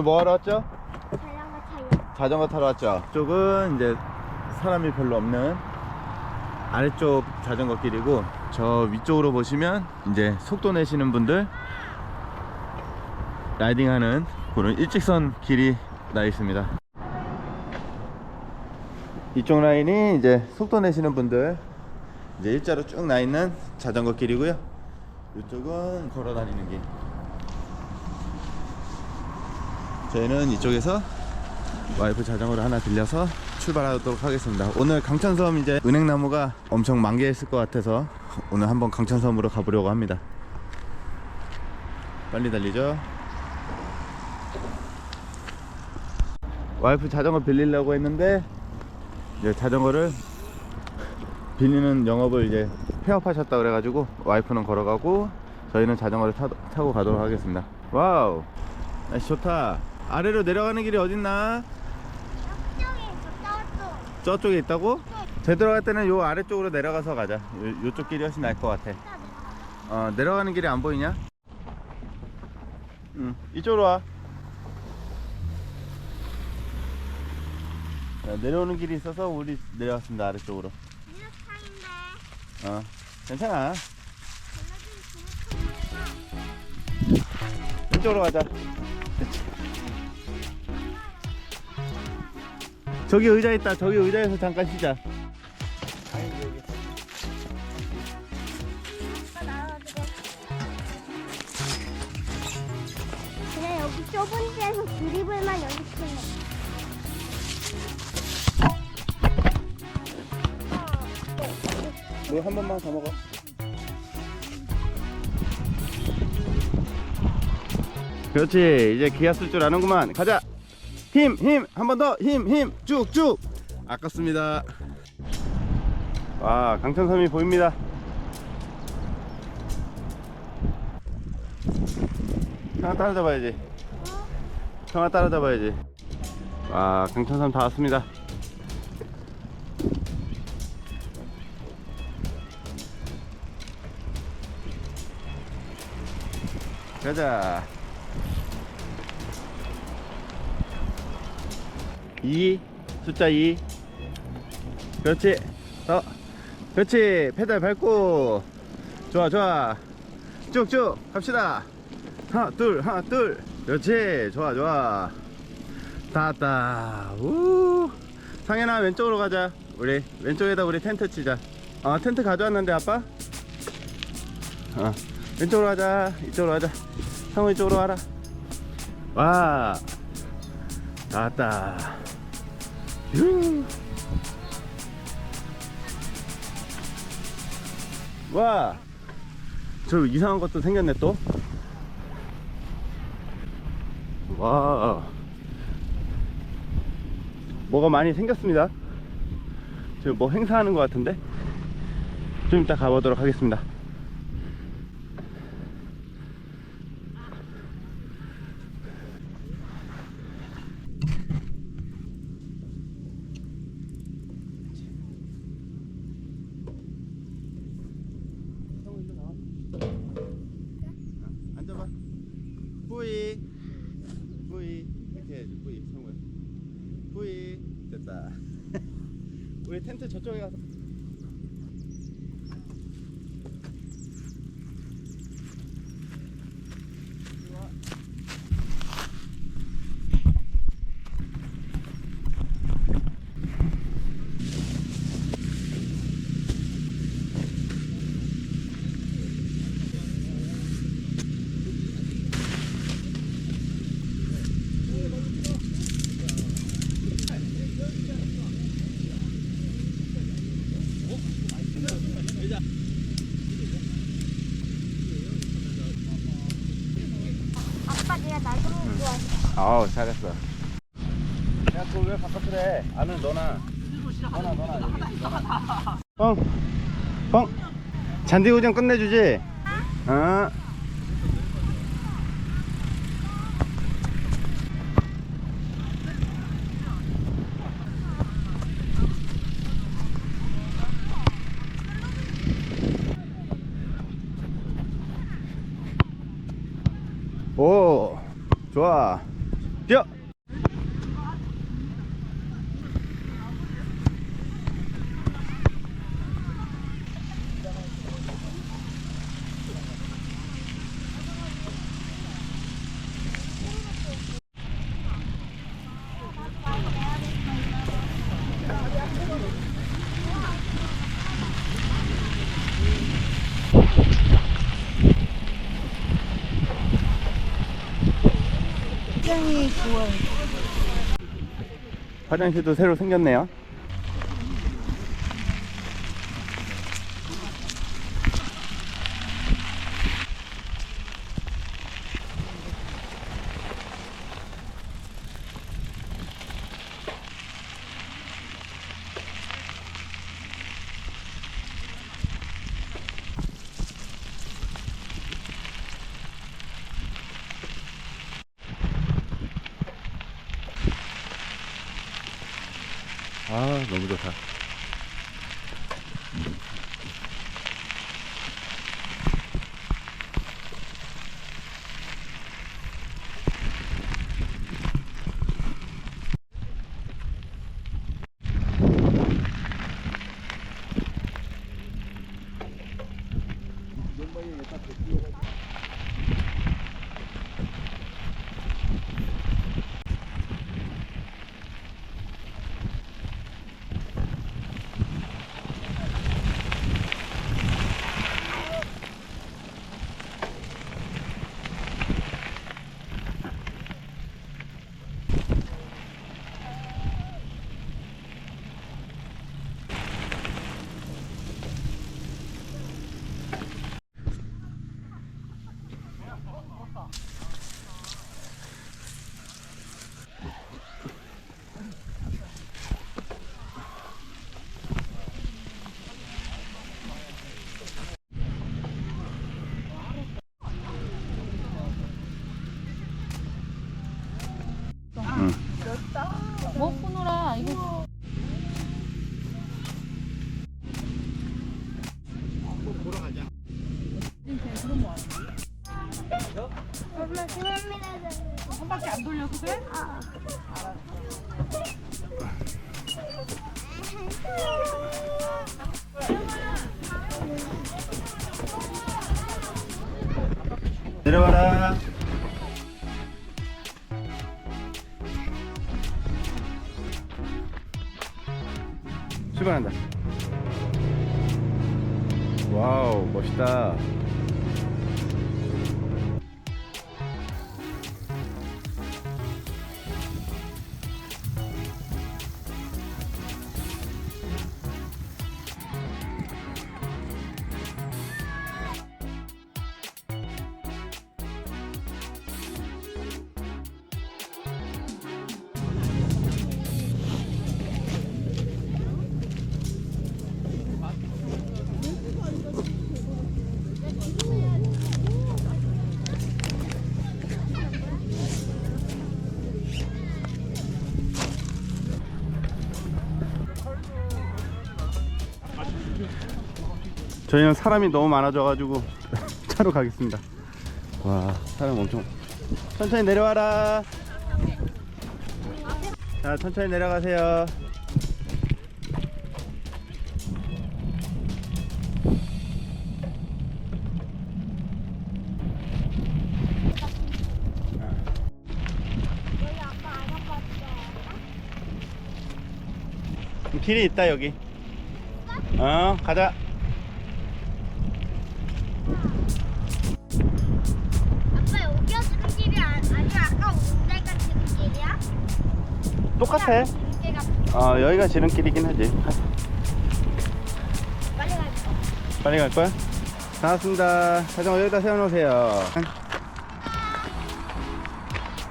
오늘 뭐 하러 왔죠? 자전거 타요. 자전거 타러 왔죠. 쪽은 이제 사람이 별로 없는 아래쪽 자전거 길이고 저 위쪽으로 보시면 이제 속도 내시는 분들 라이딩하는 그런 일직선 길이 나 있습니다. 이쪽 라인이 이제 속도 내시는 분들 이제 일자로 쭉 나 있는 자전거 길이고요. 이쪽은 걸어 다니는 길. 저희는 이쪽에서 와이프 자전거를 하나 빌려서 출발하도록 하겠습니다. 오늘 강천섬 이제 은행나무가 엄청 만개했을 것 같아서 오늘 한번 강천섬으로 가보려고 합니다. 빨리 달리죠. 와이프 자전거 빌리려고 했는데 이제 자전거를 빌리는 영업을 이제 폐업하셨다 그래가지고 와이프는 걸어가고 저희는 자전거를 타, 타고 가도록 하겠습니다. 와우, 날씨 좋다. 아래로 내려가는 길이 어딨나? 저쪽에 있어, 저쪽. 저쪽에 있다고? 제대로 갈 때는 요 아래쪽으로 내려가서 가자. 요, 요쪽 길이 훨씬 나을 것 같아. 어, 내려가는 길이 안 보이냐? 응, 이쪽으로 와. 자, 내려오는 길이 있어서 우리 내려왔습니다, 아래쪽으로. 어, 괜찮아. 왼쪽으로 가자. 저기 의자 있다. 저기 의자에서 잠깐 쉬자. 그냥 여기 좁은 데에서 드리블만 연습해. 물한 번만 더 먹어. 그렇지. 이제 기아 쓸 줄 아는구만. 가자. 힘, 힘. 한 번 더. 힘, 힘. 쭉, 쭉. 아깝습니다. 와, 강천섬이 보입니다. 하나 따라잡아야지. 하나 따라잡아야지. 와, 강천섬 다 왔습니다. 가자. 2 숫자 2 그렇지. 더. 그렇지. 페달 밟고. 좋아 좋아. 쭉쭉. 갑시다. 하나 둘 하나 둘. 그렇지. 좋아 좋아. 다 왔다. 우. 상현아 왼쪽으로 가자. 우리 왼쪽에다 우리 텐트 치자. 어 텐트 가져왔는데 아빠? 어 왼쪽으로 가자. 이쪽으로 가자. 상호 이쪽으로 와라. 와 다 왔다 휴. 와, 저 이상한 것도 생겼네 또. 와, 뭐가 많이 생겼습니다. 지금 뭐 행사하는 것 같은데 좀 이따 가보도록 하겠습니다. 앉아봐. 뿌이. 뿌이. 이렇게 해야지. 뿌이. 성우야. 됐다. 우리 텐트 저쪽에 가서. 이리 와. 아빠 내가 나좀 좋 아우 잘했어. 야 그거 왜 바깥으로 해? 안은 너나. 너나 너나 여기. 너나. 뻥. 뻥. 잔디구경 끝내주지. 어. 오 좋아 뛰어! 굉장히 좋아요. 화장실도 새로 생겼네요. 아, 너무 좋다. 응. 뭐 끊어라 이거. 내려와라. 멋있다. 저희는 사람이 너무 많아져가지고 차로 가겠습니다. 와, 사람 엄청. 천천히 내려와라. 자, 천천히 내려가세요. 와봤어. 길이 있다 여기. 어, 가자. 똑같아. 어, 여기가 지름길이긴 하지. 빨리 갈 거. 빨리 갈 거야? 다 왔습니다. 자전거 여기다 세워놓으세요.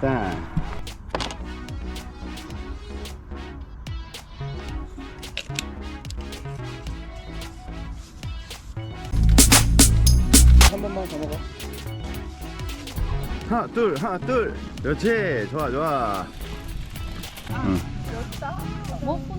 짠. 한 번만 더 먹어. 하나, 둘, 하나, 둘. 그렇지. 좋아, 좋아. 응. 뭐.